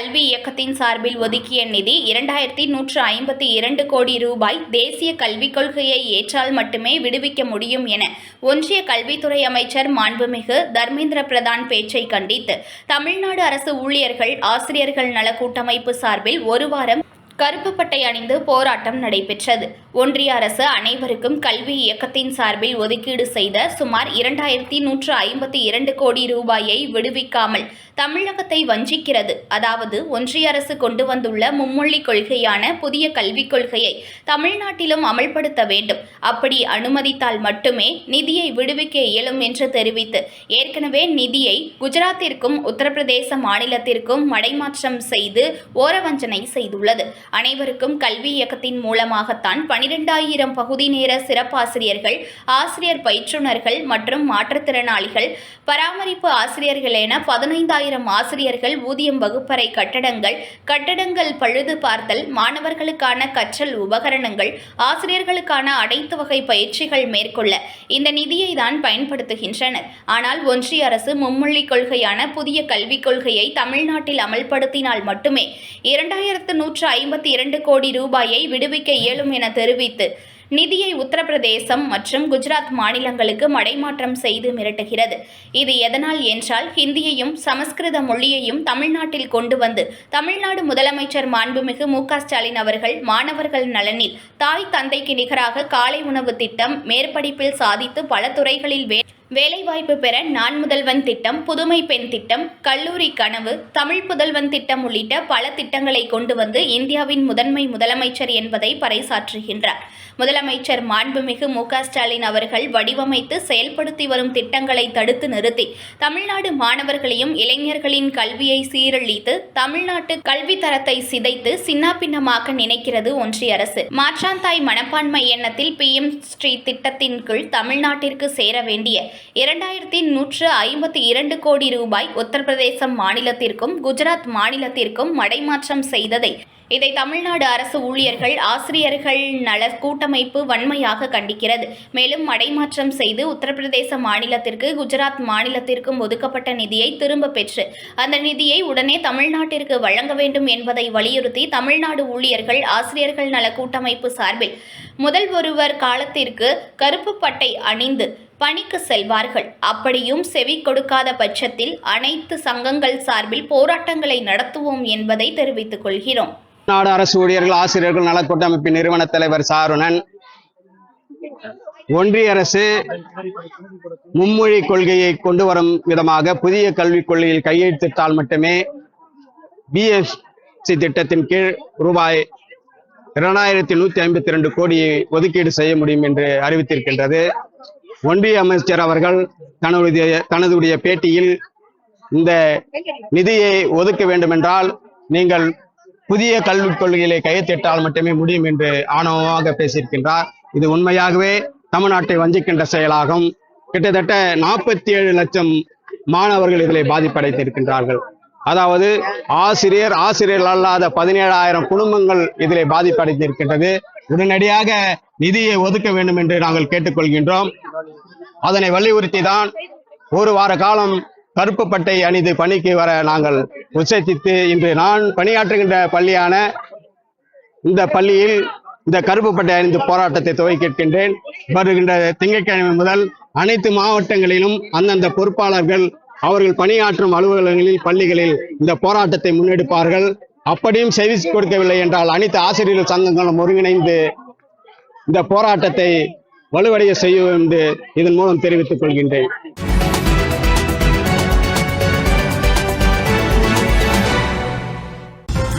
கல்வி இயக்கத்தின் சார்பில் ஒதுக்கிய நிதி இரண்டாயிரத்தி நூற்று ஐம்பத்தி இரண்டு கோடி ரூபாய் தேசிய கல்விக் கொள்கையை ஏற்றால் மட்டுமே விடுவிக்க முடியும் என ஒன்றிய கல்வித்துறை அமைச்சர் மாண்புமிகு தர்மேந்திர பிரதான் பேச்சை கண்டித்து. தமிழ்நாடு அரசு ஊழியர்கள் ஆசிரியர்கள் நல கூட்டமைப்பு சார்பில் ஒரு வாரம் கருப்பு பட்டை அணிந்து போராட்டம் நடைபெற்றது. ஒன்றிய அரசு அனைவருக்கும் கல்வி இயக்கத்தின் சார்பில் ஒதுக்கீடு செய்த சுமார் இரண்டாயிரத்தி நூற்று ஐம்பத்தி இரண்டு கோடி ரூபாயை விடுவிக்காமல் தமிழகத்தை வஞ்சிக்கிறது. அதாவது ஒன்றிய அரசு கொண்டு வந்துள்ள மும்மொழி கொள்கையான புதிய கல்விக் கொள்கையை தமிழ்நாட்டிலும் அமல்படுத்த வேண்டும். அப்படி அனுமதித்தால் மட்டுமே நிதியை விடுவிக்க இயலும் என்று தெரிவித்து ஏற்கனவே நிதியை குஜராத்திற்கும் உத்தரப்பிரதேச மாநிலத்திற்கும் மடைமாற்றம் செய்து ஓரவஞ்சனை செய்துள்ளது. அனைவருக்கும் கல்வி இயக்கத்தின் மூலமாகத்தான் பனிரெண்டாயிரம் பகுதி நேர சிறப்பாசிரியர்கள் ஆசிரியர் பயிற்றுனர்கள் மற்றும் மாற்றுத்திறனாளிகள் பராமரிப்பு ஆசிரியர்கள் என பதினைந்தாயிரம் ஆசிரியர்கள் ஊதியம் வகுப்பறை கட்டடங்கள் கட்டடங்கள் பழுது பார்த்தல் மாணவர்களுக்கான கற்றல் உபகரணங்கள் ஆசிரியர்களுக்கான அனைத்து வகை பயிற்சிகள் மேற்கொள்ள இந்த நிதியை தான் பயன்படுத்துகின்றனர். ஆனால் ஒன்றிய அரசு மும்மொழி கொள்கையான புதிய கல்விக் கொள்கையை தமிழ்நாட்டில் அமல்படுத்தினால் மட்டுமே இரண்டாயிரத்து நூற்று இருபத்தி இரண்டு கோடி ரூபாயை விடுவிக்க இயலும் என தெரிவித்து நிதியை உத்தரப்பிரதேசம் மற்றும் குஜராத் மாநிலங்களுக்கு மடைமாற்றம் செய்து மிரட்டுகிறது. இது எதனால் என்றால் ஹிந்தியையும் சமஸ்கிருத மொழியையும் தமிழ்நாட்டில் கொண்டு வந்து தமிழ்நாடு முதலமைச்சர் மாண்புமிகு மு க ஸ்டாலின் அவர்கள் மாணவர்கள் நலனில் தாய் தந்தைக்கு நிகராக காலை உணவு திட்டம் மேற்படிப்பில் சாதித்து பல துறைகளில் வே வேலைவாய்ப்பு பெற நான் முதல்வன் திட்டம் புதுமை பெண் திட்டம் கல்லூரி கனவு தமிழ் புதல்வன் திட்டம் உள்ளிட்ட பல திட்டங்களை கொண்டு வந்து இந்தியாவின் முதன்மை முதலமைச்சர் என்பதை பறைசாற்றுகின்றார். முதலமைச்சர் மாண்புமிகு மு க ஸ்டாலின் அவர்கள் வடிவமைத்து செயல்படுத்தி வரும் திட்டங்களை தடுத்து நிறுத்தி தமிழ்நாடு மாணவர்களையும் இளைஞர்களின் கல்வியை சீரழித்து தமிழ்நாட்டு கல்வி தரத்தை சிதைத்து சின்னாபின்னமாக்க நினைக்கிறது ஒன்றிய அரசு. மாற்றாந்தாய் மனப்பான்மை எண்ணத்தில் பி எம் ஸ்ரீ திட்டத்தின் கீழ் தமிழ்நாட்டிற்கு சேர வேண்டிய இரண்டாயிரத்தி நூற்று ஐம்பத்தி இரண்டு கோடி ரூபாய் உத்தரப்பிரதேசம் மாநிலத்திற்கும் குஜராத் மாநிலத்திற்கும் மடைமாற்றம் செய்ததை இதை தமிழ்நாடு அரசு ஊழியர்கள் ஆசிரியர்கள் நல கூட்டமைப்பு வன்மையாக கண்டிக்கிறது. மேலும் மடைமாற்றம் செய்து உத்தரப்பிரதேச மாநிலத்திற்கு குஜராத் மாநிலத்திற்கும் ஒதுக்கப்பட்ட நிதியை திரும்ப பெற்று அந்த நிதியை உடனே தமிழ்நாட்டிற்கு வழங்க வேண்டும் என்பதை வலியுறுத்தி தமிழ்நாடு ஊழியர்கள் ஆசிரியர்கள் நல கூட்டமைப்பு சார்பில் முதல் ஒருவர் காலத்திற்கு கருப்பு பட்டை அணிந்து பணிக்கு செல்வார்கள். அப்படியும் செவி கொடுக்காத பட்சத்தில் அனைத்து சங்கங்கள் சார்பில் போராட்டங்களை நடத்துவோம் என்பதை தெரிவித்துக் கொள்கிறோம். நாடு அரசு ஊழியர்கள் ஆசிரியர்கள் நலக்கூட்டமைப்பின் நிறுவன தலைவர் சாருணன் ஒன்றிய அரசு மும்மொழி கொள்கையை கொண்டு வரும் விதமாக புதிய கல்விக் கொள்கையில் கையெழுத்திட்டால் மட்டுமே பிஎஸ்சி திட்டத்தின் கீழ் ரூபாய் இரண்டாயிரத்தி நூத்தி ஐம்பத்தி ரெண்டு கோடியை ஒதுக்கீடு செய்ய முடியும் என்று அறிவித்திருக்கின்றது. ஒன்றிய அமைச்சர் அவர்கள் தன்னுடைய தனதுடைய பேட்டியில் இந்த நிதியை ஒதுக்க வேண்டுமென்றால் நீங்கள் புதிய கல்விக் கொள்கையிலே கையெழுத்திட்டால் மட்டுமே முடியும் என்று ஆணவமாக பேசியிருக்கின்றார். இது உண்மையாகவே தமிழ்நாட்டை வஞ்சிக்கின்ற செயலாகும். கிட்டத்தட்ட நாற்பத்தி ஏழு லட்சம் மாணவர்கள் இதில் பாதிப்படைத்திருக்கின்றார்கள். அதாவது ஆசிரியர் ஆசிரியர்கள் அல்லாத பதினேழாயிரம் குடும்பங்கள் இதில் பாதிப்படைந்திருக்கின்றது உடனடியாக நிதியை ஒதுக்க வேண்டும் என்று நாங்கள் கேட்டுக்கொள்கின்றோம். அதனை வலியுறுத்தி தான் ஒரு வார காலம் கருப்பு பட்டை அணிந்து பணிக்கு வர நாங்கள் உச்சரித்து இன்று நான் பணியாற்றுகின்ற பள்ளியான இந்த பள்ளியில் இந்த கருப்பு பட்டை அணிந்து போராட்டத்தை துவக்கியிருக்கின்றேன் வருகின்ற திங்கட்கிழமை முதல் அனைத்து மாவட்டங்களிலும் அந்தந்த பொறுப்பாளர்கள் அவர்கள் பணியாற்றும் அலுவலகங்களில் பள்ளிகளில் இந்த போராட்டத்தை முன்னெடுப்பார்கள். அப்படியும் செய்தி கொடுக்கவில்லை என்றால் அனைத்து ஆசிரியர்கள் சங்கங்களும் ஒருங்கிணைந்து இந்த போராட்டத்தை வலுவடைய செய்யும் என்று இதன் மூலம் தெரிவித்துக் கொள்கின்றேன்.